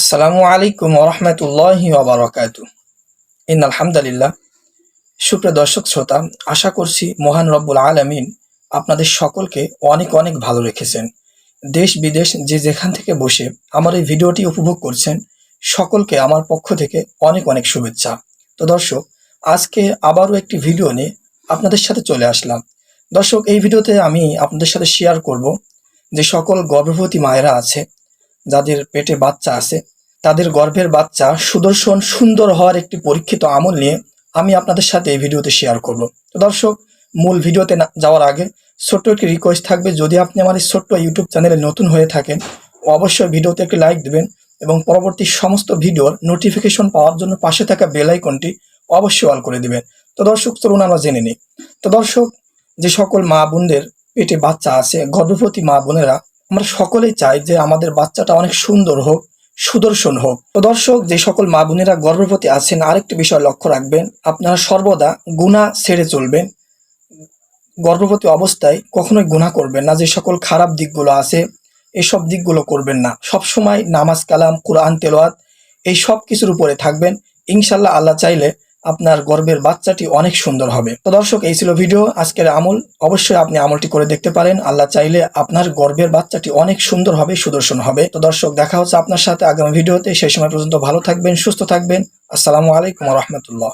আসসালামু আলাইকুম রহমতুল্লাহি ওবরাকাত ইন আলহামদুলিল্লাহ। সুপ্রিয় দর্শক শ্রোতা, আশা করছি মহান রব্বুল আলমিন আপনাদের সকলকে অনেক অনেক ভালো রেখেছেন। দেশ বিদেশ যে যেখান থেকে বসে আমার এই ভিডিওটি উপভোগ করছেন, সকলকে আমার পক্ষ থেকে অনেক অনেক শুভেচ্ছা। তো দর্শক, আজকে আবারও একটি ভিডিও নিয়ে আপনাদের সাথে চলে আসলাম। দর্শক, এই ভিডিওতে আমি আপনাদের সাথে শেয়ার করব যে সকল গর্ভবতী মায়েরা আছে যাদের পেটে বাচ্চা আছে, তাদের গর্ভের বাচ্চা সুদর্শন সুন্দর হওয়ার একটি পরীক্ষিত আমল নিয়ে আমি আপনাদের সাথে এই ভিডিওতে শেয়ার করব। তো দর্শক, মূল ভিডিওতে যাওয়ার আগে ছোট্ট একটি রিকোয়েস্ট থাকবে, যদি আপনি আমার এই ছোট্ট ইউটিউব চ্যানেলে নতুন হয়ে থাকেন, অবশ্যই ভিডিওতে একটি লাইক দেবেন এবং পরবর্তী সমস্ত ভিডিওর নোটিফিকেশন পাওয়ার জন্য পাশে থাকা বেল আইকনটি অবশ্যই অল করে দিবেন। তো দর্শক, চলুন আমরা জেনে নিই। তো দর্শক, যে সকল মা বোনদের পেটে বাচ্চা আছে, গর্ভবতী মা বোনেরা আমরা সকলেই চাই যে আমাদের বাচ্চাটা অনেক সুন্দর হোক, সুদর্শন হোক। তো দর্শক, যে সকল মা বোনেরা গর্ভবতী আছেন, আরেকটি বিষয় লক্ষ্য রাখবেন। আপনারা সর্বদা গুণা ছেড়ে চলবেন। গর্ভবতী অবস্থায় কখনোই গুণা করবেন না। যে সকল খারাপ দিকগুলো আছে, এসব দিকগুলো করবেন না। সবসময় নামাজ কালাম, কোরআন তেলোয়াত এই সব কিছুর উপরে থাকবেন। ইনশাল্লাহ আল্লাহ চাইলে আপনার গর্বের বাচ্চাটি অনেক সুন্দর হবে। তো দর্শক, এই ছিল ভিডিও। আজকের আমল, অবশ্যই আপনি আমলটি করে দেখতে পারেন। আল্লাহ চাইলে আপনার গর্বের বাচ্চাটি অনেক সুন্দর হবে, সুদর্শন হবে। তো দর্শক, দেখা হচ্ছে আপনার সাথে আগামী ভিডিওতে। সেই সময় পর্যন্ত ভালো থাকবেন, সুস্থ থাকবেন। আসসালামু আলাইকুম রহমতুল্লাহ।